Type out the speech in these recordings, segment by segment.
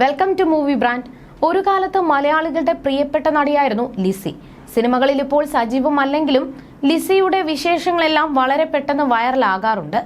Welcome to movie brand ഒരു കാലത്ത് മലയാളികളുടെ പ്രിയപ്പെട്ട നടിയായിരുന്നു ലിസി. സിനിമകളിൽ ഇപ്പോൾ സജീവമല്ലെങ്കിലും ലിസിയുടെ വിശേഷങ്ങളെല്ലാം വളരെ പെട്ടെന്ന് വൈറലാകാറുണ്ട്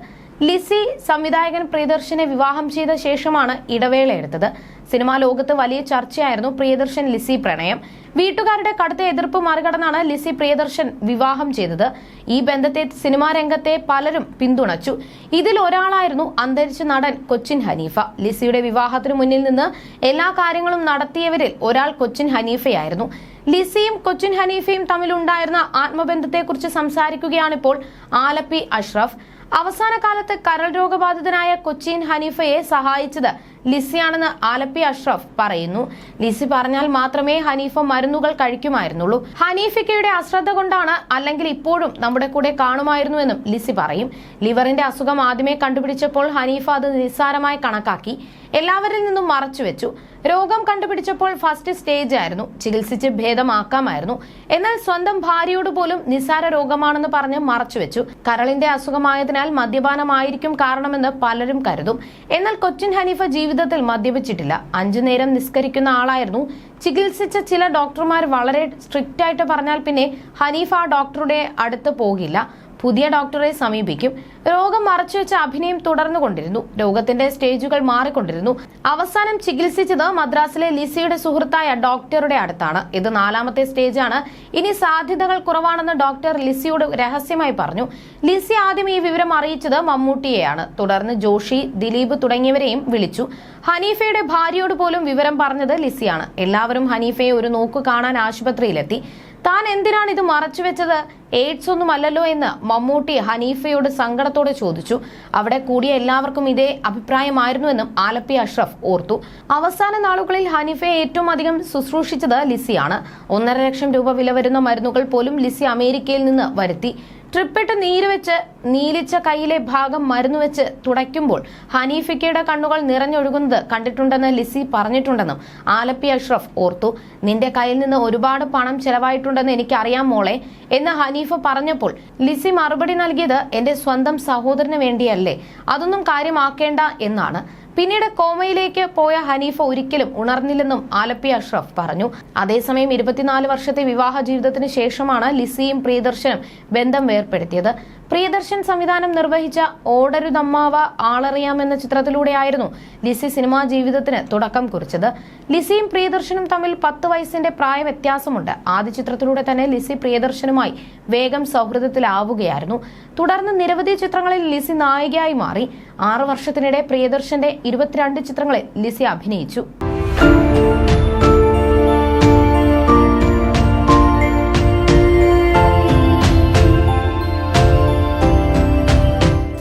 ലിസി സംവിധായകൻ പ്രിയദർശനെ വിവാഹം ചെയ്ത ശേഷമാണ് ഇടവേള എടുത്തത് സിനിമാ ലോകത്ത് വലിയ ചർച്ചയായിരുന്നു പ്രിയദർശൻ ലിസി പ്രണയം. വീട്ടുകാരുടെ കടുത്ത എതിർപ്പ് മറികടന്നാണ് ലിസി പ്രിയദർശൻ വിവാഹം ചെയ്തത്. ഈ ബന്ധത്തെ സിനിമാ രംഗത്തെ പലരും പിന്തുണച്ചു. ഇതിൽ ഒരാളായിരുന്നു അന്തരിച്ച നടൻ കൊച്ചിൻ ഹനീഫ. ലിസിയുടെ വിവാഹത്തിനു മുന്നിൽ നിന്ന് എല്ലാ കാര്യങ്ങളും നടത്തിയവരിൽ ഒരാൾ കൊച്ചിൻ ഹനീഫയായിരുന്നു. ലിസിയും കൊച്ചിൻ ഹനീഫയും തമ്മിലുണ്ടായിരുന്ന ആത്മബന്ധത്തെക്കുറിച്ച് സംസാരിക്കുകയാണിപ്പോൾ ആലപ്പി അഷ്റഫ്. അവസാന കാലത്ത് കരൾ രോഗബാധിതനായ കൊച്ചിൻ ഹനീഫയെ സഹായിച്ചത് ലിസിയാണെന്ന് ആലപ്പി അഷ്റഫ് പറയുന്നു. ലിസി പറഞ്ഞാൽ മാത്രമേ ഹനീഫ മരുന്നുകൾ കഴിക്കുമായിരുന്നുള്ളൂ. ഹനീഫിക്കയുടെ അശ്രദ്ധ കൊണ്ടാണ് അല്ലെങ്കിൽ ഇപ്പോഴും നമ്മുടെ കൂടെ കാണുമായിരുന്നുവെന്നും ലിസി പറയും. ലിവറിന്റെ അസുഖം ആദ്യമേ കണ്ടുപിടിച്ചപ്പോൾ ഹനീഫ അത് നിസ്സാരമായി കണക്കാക്കി. എല്ലാവരിൽ നിന്നും മറച്ചുവെച്ചു. രോഗം കണ്ടുപിടിച്ചപ്പോൾ ഫസ്റ്റ് സ്റ്റേജ് ആയിരുന്നു. ചികിത്സിച്ച് ഭേദമാക്കാമായിരുന്നു. എന്നാൽ സ്വന്തം ഭാര്യയോട് പോലും നിസ്സാര രോഗമാണെന്ന് പറഞ്ഞ് മറച്ചുവെച്ചു. കരളിന്റെ അസുഖമായതിനാൽ മദ്യപാനമായിരിക്കും കാരണമെന്ന് പലരും കരുതും. എന്നാൽ കൊച്ചിൻ ഹനീഫ ജീവിതത്തിൽ മദ്യപിച്ചിട്ടില്ല. അഞ്ചു നേരം നിസ്കരിക്കുന്ന ആളായിരുന്നു. ചികിത്സിച്ച ചില ഡോക്ടർമാർ വളരെ സ്ട്രിക്റ്റ് ആയിട്ട് പറഞ്ഞാൽ പിന്നെ ഹനീഫ ഡോക്ടറുടെ അടുത്ത് പോകില്ല. പുതിയ ഡോക്ടറെ സമീപിക്കും. രോഗം മറച്ചുവെച്ച അഭിനയം തുടർന്നുകൊണ്ടിരുന്നു. രോഗത്തിന്റെ സ്റ്റേജുകൾ മാറിക്കൊണ്ടിരുന്നു. അവസാനം ചികിത്സിച്ചത് മദ്രാസിലെ ലിസിയുടെ സുഹൃത്തായ ഡോക്ടറുടെ അടുത്താണ്. ഇത് നാലാമത്തെ സ്റ്റേജാണ്. ഇനി സാധ്യതകൾ കുറവാണെന്ന് ഡോക്ടർ ലിസിയോട് രഹസ്യമായി പറഞ്ഞു. ലിസി ആദ്യം ഈ വിവരം അറിയിച്ചത് മമ്മൂട്ടിയെയാണ്. തുടർന്ന് ജോഷി ദിലീപ് തുടങ്ങിയവരെയും വിളിച്ചു. ഹനീഫയുടെ ഭാര്യയോട് പോലും വിവരം പറഞ്ഞത് ലിസിയാണ്. എല്ലാവരും ഹനീഫയെ ഒരു നോക്കു കാണാൻ ആശുപത്രിയിലെത്തി. താൻ എന്തിനാണ് ഇത് മറച്ചുവെച്ചത് എയ്ഡ്സ് ഒന്നും അല്ലല്ലോ എന്ന് മമ്മൂട്ടി ഹനീഫയോട് സങ്കടത്തോടെ ചോദിച്ചു. അവിടെ കൂടിയ എല്ലാവർക്കും ഇതേ അഭിപ്രായമായിരുന്നുവെന്നും ആലപ്പി അഷ്റഫ് ഓർത്തു. അവസാന നാളുകളിൽ ഹനീഫയെ ഏറ്റവും അധികം ശുശ്രൂഷിച്ചത് ലിസിയാണ്. ഒന്നര ലക്ഷം രൂപ വില വരുന്ന മരുന്നുകൾ പോലും ലിസി അമേരിക്കയിൽ നിന്ന് വരുത്തി. ട്രിപ്പിട്ട് നീര് വെച്ച് നീലിച്ച കൈയിലെ ഭാഗം മരുന്ന് വെച്ച് തുടയ്ക്കുമ്പോൾ ഹനീഫിക്കയുടെ കണ്ണുകൾ നിറഞ്ഞൊഴുകുന്നത് കണ്ടിട്ടുണ്ടെന്ന് ലിസി പറഞ്ഞിട്ടുണ്ടെന്നും ആലപ്പി അഷ്റഫ് ഓർത്തു നിന്റെ കയ്യിൽ നിന്ന് ഒരുപാട് പണം ചെലവായിട്ടുണ്ടെന്ന് എനിക്കറിയാം മോളെ എന്ന് ഹനീഫ പറഞ്ഞപ്പോൾ ലിസി മറുപടി നൽകിയത് എന്റെ സ്വന്തം സഹോദരന് വേണ്ടിയല്ലേ അതൊന്നും കാര്യമാക്കേണ്ട എന്നാണ്. പിന്നീട് കോമയിലേക്ക് പോയ ഹനീഫ ഒരിക്കലും ഉണർന്നില്ലെന്നും ആലപ്പി അഷ്റഫ് പറഞ്ഞു. അതേസമയം ഇരുപത്തിനാല് വർഷത്തെ വിവാഹ ജീവിതത്തിന് ശേഷമാണ് ലിസിയും പ്രിയദർശനും ബന്ധം വേർപ്പെടുത്തിയത്. പ്രിയദർശൻ സംവിധാനം നിർവഹിച്ച ഓടരുതമ്മാവ ആളറിയാം എന്ന ചിത്രത്തിലൂടെയായിരുന്നു ലിസി സിനിമാ ജീവിതത്തിന് തുടക്കം കുറിച്ചത്. ലിസിയും പ്രിയദർശനും തമ്മിൽ പത്ത് വയസ്സിന്റെ പ്രായ വ്യത്യാസമുണ്ട് ആദ്യ ചിത്രത്തിലൂടെ തന്നെ ലിസി പ്രിയദർശനുമായി വേഗം സൗഹൃദത്തിലാവുകയായിരുന്നു. തുടർന്ന് നിരവധി ചിത്രങ്ങളിൽ ലിസി നായികയായി മാറി. ആറു വർഷത്തിനിടെ പ്രിയദർശന്റെ ഇരുപത്തിരണ്ട് ചിത്രങ്ങളിൽ ലിസി അഭിനയിച്ചു.